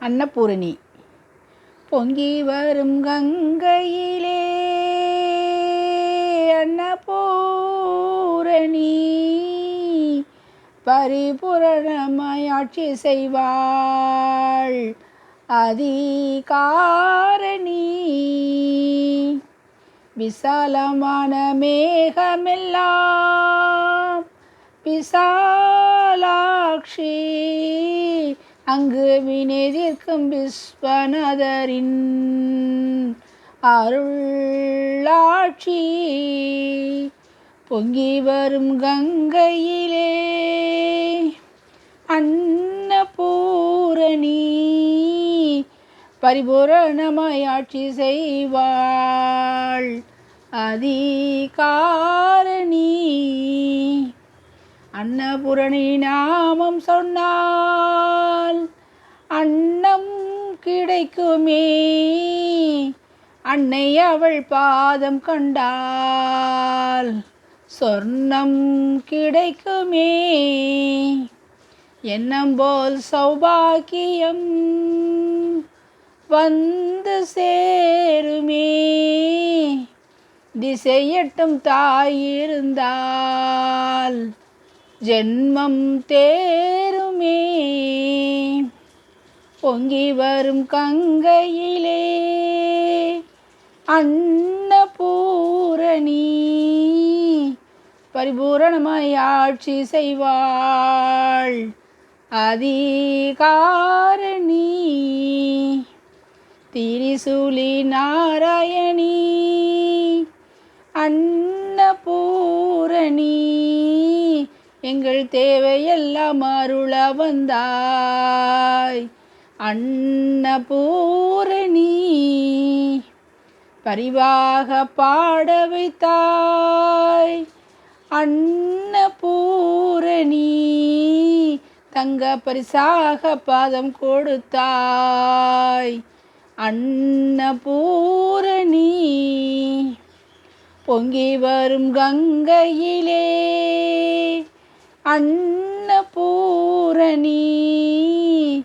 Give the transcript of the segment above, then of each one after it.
அன்னபூரணி. பொங்கி வரும் கங்கையிலே அன்னபூரணி. பரிபூரணமாய் செய்வாள் அதிகாரணி. விசாலமான மேகமெல்லாம் விசாலாட்சி. அங்கு வினேதிர்க்கும் விஸ்வநாதரின் அருளாட்சி. பொங்கி வரும் கங்கையிலே அன்னபூரணி பரிபூரணமாய் ஆட்சி செய்வாள் அதிகாரணி. அன்னபுரணி நாமம் சொன்னால் அன்னம் கிடைக்குமே. அன்னை அவள் பாதம் கண்டால் சொர்ணம் கிடைக்குமே. எண்ணம் போல் சௌபாக்கியம் வந்து சேருமே. திசையட்டும் தாயிருந்தால் ஜென்மம் தேருமே. பொங்கி வரும் கங்கையிலே. அன்னபூரணி. பரிபூரணமாய் ஆட்சி செய்வாள் அதிகாரணி. திரிசூலி நாராயணி. அன்னபூரணி. எங்கள் தேவையெல்லாம் அருள வந்தாய். அன்னபூரணி பரிவாக பாட வைத்தாய். அன்னபூரணி தங்க பரிசாக பாதம் கொடுத்தாய். அன்னபூரணி பொங்கி வரும் கங்கையிலே அன்னபூரணி.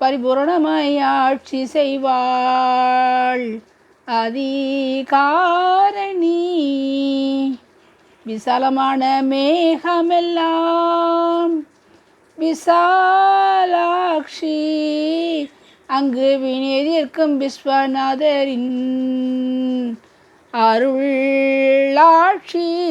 பரிபூரணமாய் ஆட்சி செய்வாள் அதிகாரணி. விசாலமான மேகமெல்லாம் விசாலாட்சி. அங்கு வினேதிருக்கும் விஸ்வநாதரின் அருளாட்சி.